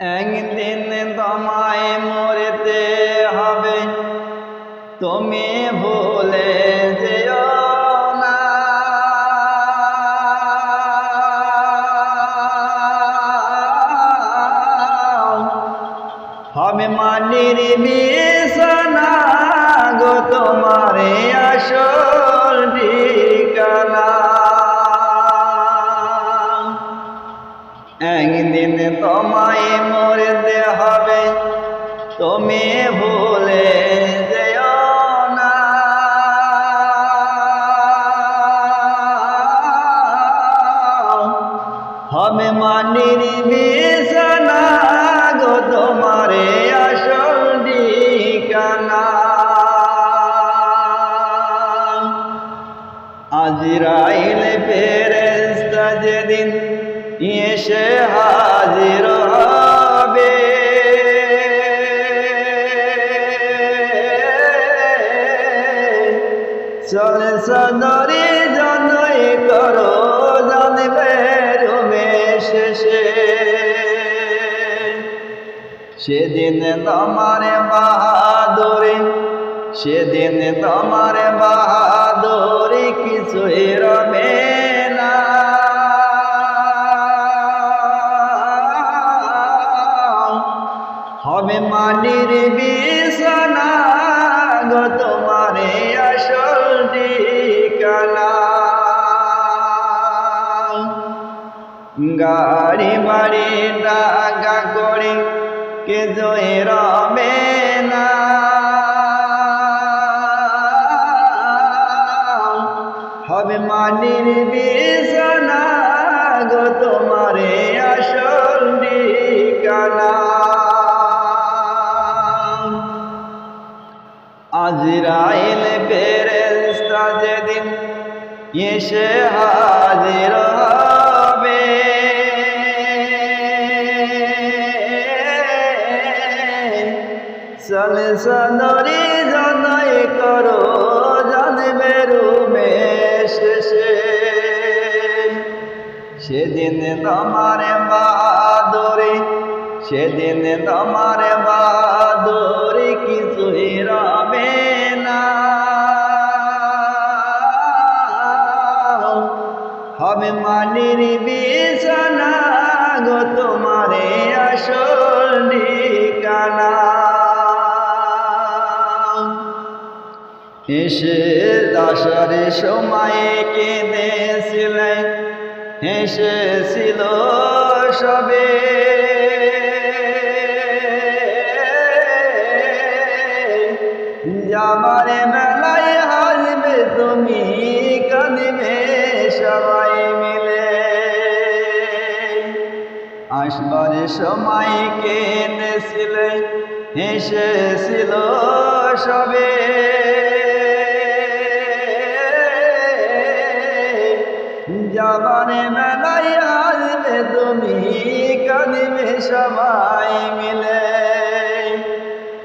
একদিন তোমায় মরতে হবে। তুমি ভুলে যেও না। হবে মাটির বিছানা তুমি ভুলে যেও না। হবে মানির বিছানা গো, তোমারে আসল ঠিকানা। আজরাইল ফেরেস্তা যেদিন এসে রুমে সেদিন তোমার বাহাদুরে, সেদিন তোমার বাহাদুরি কিছুই রবে না। হবে মাটির বিছানা গো তোমারে গাড়ি বাড়ি টাকা করে, কে জয় রবে না। হবে মাটির বিছানা গো তোমারে আসল ঠিকানা। এসে হাজির হবে। চলে সদরি জনই করো, জানবে রুমে শেষে। সেদিন তোমার বাহাদুরি সেদিন তোমার বাহাদুরি এসে দাসার সময় কেঁদেছিলেন হেসেছিল সবে। যাবার মেলায় হাসবে, তুমি কাঁদিবে, সবাই মিলে। আসবার সময় কেনেছিলে হেসেছিল সবে। যাবার মেলায় আসবে তুমি কাঁদিবে সবাই মিলে।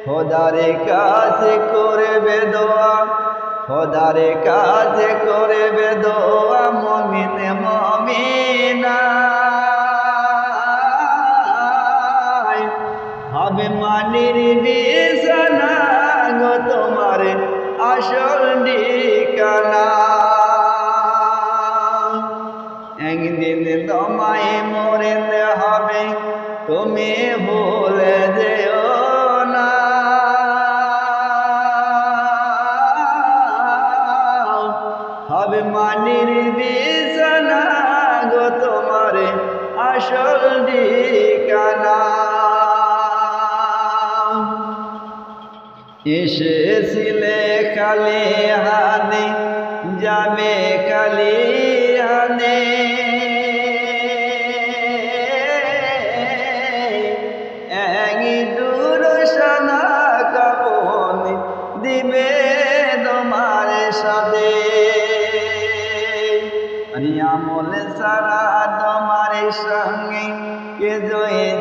খোদারে কাছে করবে দোয়া, খোদারে কাছে করবে দোয়া, মমিন মমিনা। হবে মানির তুমি ভুলে যেও না। হবে মানির বিছানা গো তোমার আসল এসেছিলে কালে হানে যাবে কালে হানে দিবে তোমার সাথে। আমল সারা তোমার সঙ্গে কে জয়ে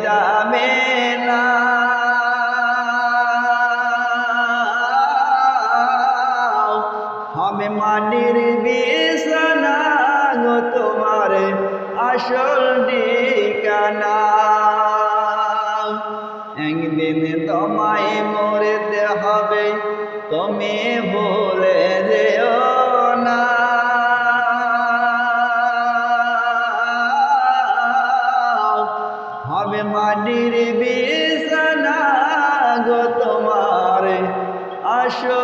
তুমি ভুলে যেও না। হবে মাটির বিছানা গো তোমার আসো